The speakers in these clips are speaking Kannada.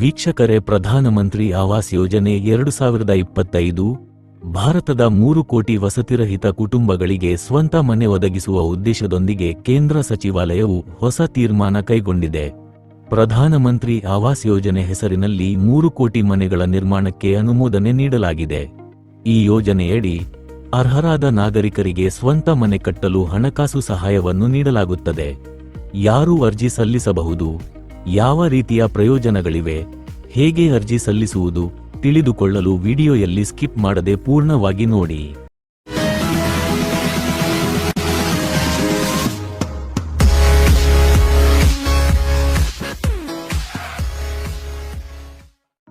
ವೀಕ್ಷಕರೇ, ಪ್ರಧಾನಮಂತ್ರಿ ಆವಾಸ್ ಯೋಜನೆ ಎರಡು ಸಾವಿರದ ಇಪ್ಪತ್ತೈದು, ಭಾರತದ ಮೂರು ಕೋಟಿ ವಸತಿರಹಿತ ಕುಟುಂಬಗಳಿಗೆ ಸ್ವಂತ ಮನೆ ಒದಗಿಸುವ ಉದ್ದೇಶದೊಂದಿಗೆ ಕೇಂದ್ರ ಸಚಿವಾಲಯವು ಹೊಸ ತೀರ್ಮಾನ ಕೈಗೊಂಡಿದೆ. ಪ್ರಧಾನಮಂತ್ರಿ ಆವಾಸ್ ಯೋಜನೆ ಹೆಸರಿನಲ್ಲಿ ಮೂರು ಕೋಟಿ ಮನೆಗಳ ನಿರ್ಮಾಣಕ್ಕೆ ಅನುಮೋದನೆ ನೀಡಲಾಗಿದೆ. ಈ ಯೋಜನೆಯಡಿ ಅರ್ಹರಾದ ನಾಗರಿಕರಿಗೆ ಸ್ವಂತ ಮನೆ ಕಟ್ಟಲು ಹಣಕಾಸು ಸಹಾಯವನ್ನು ನೀಡಲಾಗುತ್ತದೆ. ಯಾರು ಅರ್ಜಿ ಸಲ್ಲಿಸಬಹುದು? ಯಾವ ರೀತಿಯ ಪ್ರಯೋಜನಗಳಿವೆ? ಹೇಗೆ ಅರ್ಜಿ ಸಲ್ಲಿಸುವುದು? ತಿಳಿದುಕೊಳ್ಳಲು ವಿಡಿಯೋಯಲ್ಲಿ ಸ್ಕಿಪ್ ಮಾಡದೆ ಪೂರ್ಣವಾಗಿ ನೋಡಿ.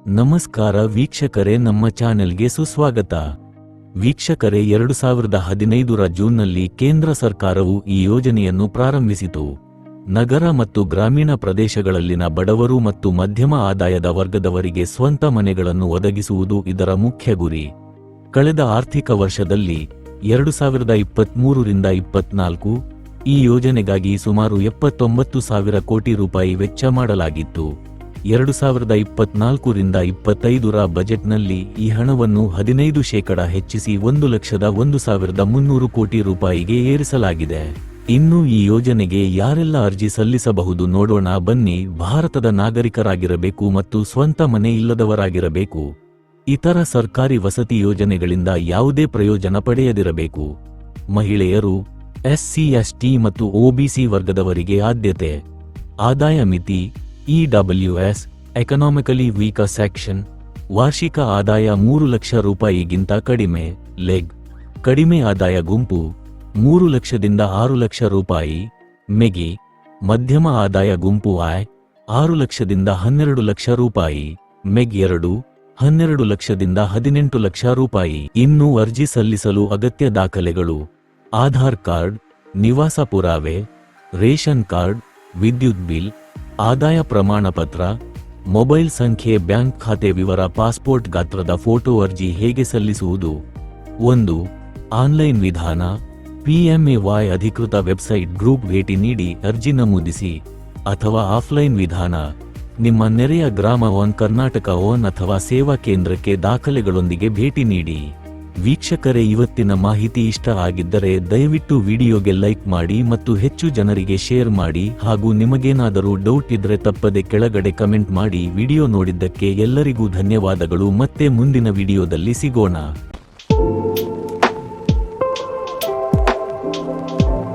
ನಮಸ್ಕಾರ ವೀಕ್ಷಕರೇ, ನಮ್ಮ ಚಾನೆಲ್ಗೆ ಸುಸ್ವಾಗತ. ವೀಕ್ಷಕರೇ, ಎರಡು ಸಾವಿರದ ಹದಿನೈದರ ಜೂನ್ನಲ್ಲಿ ಕೇಂದ್ರ ಸರ್ಕಾರವು ಈ ಯೋಜನೆಯನ್ನು ಪ್ರಾರಂಭಿಸಿತು. ನಗರ ಮತ್ತು ಗ್ರಾಮೀಣ ಪ್ರದೇಶಗಳಲ್ಲಿನ ಬಡವರು ಮತ್ತು ಮಧ್ಯಮ ಆದಾಯದ ವರ್ಗದವರಿಗೆ ಸ್ವಂತ ಮನೆಗಳನ್ನು ಒದಗಿಸುವುದು ಇದರ ಮುಖ್ಯ ಗುರಿ. ಕಳೆದ ಆರ್ಥಿಕ ವರ್ಷದಲ್ಲಿ ಎರಡು ಸಾವಿರದ ಇಪ್ಪತ್ತ್ಮೂರರಿಂದ ಇಪ್ಪತ್ನಾಲ್ಕು ಈ ಯೋಜನೆಗಾಗಿ ಸುಮಾರು ಎಪ್ಪತ್ತೊಂಬತ್ತು ಸಾವಿರ ಕೋಟಿ ರೂಪಾಯಿ ವೆಚ್ಚ ಮಾಡಲಾಗಿತ್ತು. ಎರಡು ಸಾವಿರದ ಇಪ್ಪತ್ನಾಲ್ಕರಿಂದ ಇಪ್ಪತ್ತೈದರ ಬಜೆಟ್ನಲ್ಲಿ ಈ ಹಣವನ್ನು ಹದಿನೈದು ಶೇಕಡ ಹೆಚ್ಚಿಸಿ ಒಂದು ಲಕ್ಷದ ಒಂದು ಸಾವಿರದ ಮುನ್ನೂರು ಕೋಟಿ ರೂಪಾಯಿಗೆ ಏರಿಸಲಾಗಿದೆ. ಇನ್ನು ಈ ಯೋಜನೆಗೆ ಯಾರೆಲ್ಲ ಅರ್ಜಿ ಸಲ್ಲಿಸಬಹುದು ನೋಡೋಣ ಬನ್ನಿ ಭಾರತದ ನಾಗರಿಕರಾಗಿರಬೇಕು ಮತ್ತು ಸ್ವಂತ ಮನೆ ಇಲ್ಲದವರಾಗಿರಬೇಕು. ಇತರ ಸರ್ಕಾರಿ ವಸತಿ ಯೋಜನೆಗಳಿಂದ ಯಾವುದೇ ಪ್ರಯೋಜನ ಪಡೆಯದಿರಬೇಕು. ಮಹಿಳೆಯರು, ಎಸ್ಸಿ, ಎಸ್ಟಿ ಮತ್ತು ಒಬಿಸಿ ವರ್ಗದವರಿಗೆ ಆದ್ಯತೆ. ಆದಾಯ ಮಿತಿ, ಇಡಬ್ಲ್ಯೂಎಸ್, ಎಕನಾಮಿಕಲಿ ವೀಕ ಸೆಕ್ಷನ್, ವಾರ್ಷಿಕ ಆದಾಯ ಮೂರು ಲಕ್ಷ ರೂಪಾಯಿಗಿಂತ ಕಡಿಮೆ. ಲೆಗ್, ಕಡಿಮೆ ಆದಾಯ ಗುಂಪು. ಮೂರು ಲಕ್ಷದಿಂದ ಆರು ಲಕ್ಷ ರೂಪಾಯಿ, ಮೆಗಿ, ಮಧ್ಯಮ ಆದಾಯ ಗುಂಪು ಆಯ್, ಆರು ಲಕ್ಷದಿಂದ ಹನ್ನೆರಡು ಲಕ್ಷ ರೂಪಾಯಿ, ಮೆಗ್ ಎರಡು, ಹನ್ನೆರಡು ಲಕ್ಷದಿಂದ ಹದಿನೆಂಟು ಲಕ್ಷ ರೂಪಾಯಿ. ಇನ್ನು ಅರ್ಜಿ ಸಲ್ಲಿಸಲು ಅಗತ್ಯ ದಾಖಲೆಗಳು. ಆಧಾರ್ ಕಾರ್ಡ್, ನಿವಾಸ ಪುರಾವೆ, ರೇಷನ್ ಕಾರ್ಡ್, ವಿದ್ಯುತ್ ಬಿಲ್, ಆದಾಯ ಪ್ರಮಾಣ ಪತ್ರ ಮೊಬೈಲ್ ಸಂಖ್ಯೆ, ಬ್ಯಾಂಕ್ ಖಾತೆ ವಿವರ, ಪಾಸ್ಪೋರ್ಟ್ ಗಾತ್ರದ ಫೋಟೋ ಅರ್ಜಿ ಹೇಗೆ ಸಲ್ಲಿಸುವುದು? ಒಂದು, ಆನ್ಲೈನ್ ವಿಧಾನ. ಪಿಎಂಎವೈ ಅಧಿಕೃತ ವೆಬ್ಸೈಟ್ ಗ್ರೂಪ್ ಭೇಟಿ ನೀಡಿ ಅರ್ಜಿ ನಮೂದಿಸಿ ಅಥವಾ ಆಫ್ಲೈನ್ ವಿಧಾನ. ನಿಮ್ಮ ನೆರೆಯ ಗ್ರಾಮ ಒನ್ ಕರ್ನಾಟಕ ಒನ್ ಅಥವಾ ಸೇವಾ ಕೇಂದ್ರಕ್ಕೆ ದಾಖಲೆಗಳೊಂದಿಗೆ ಭೇಟಿ ನೀಡಿ. ವೀಕ್ಷಕರೇ, ಇವತ್ತಿನ ಮಾಹಿತಿ ಇಷ್ಟ ಆಗಿದ್ದರೆ ದಯವಿಟ್ಟು ವಿಡಿಯೋಗೆ ಲೈಕ್ ಮಾಡಿ ಮತ್ತು ಹೆಚ್ಚು ಜನರಿಗೆ ಶೇರ್ ಮಾಡಿ ಹಾಗೂ ನಿಮಗೇನಾದರೂ ಡೌಟ್ ಇದ್ರೆ ತಪ್ಪದೆ ಕೆಳಗಡೆ ಕಮೆಂಟ್ ಮಾಡಿ ವಿಡಿಯೋ ನೋಡಿದ್ದಕ್ಕೆ ಎಲ್ಲರಿಗೂ ಧನ್ಯವಾದಗಳು. ಮತ್ತೆ ಮುಂದಿನ ವಿಡಿಯೋದಲ್ಲಿ ಸಿಗೋಣ. Música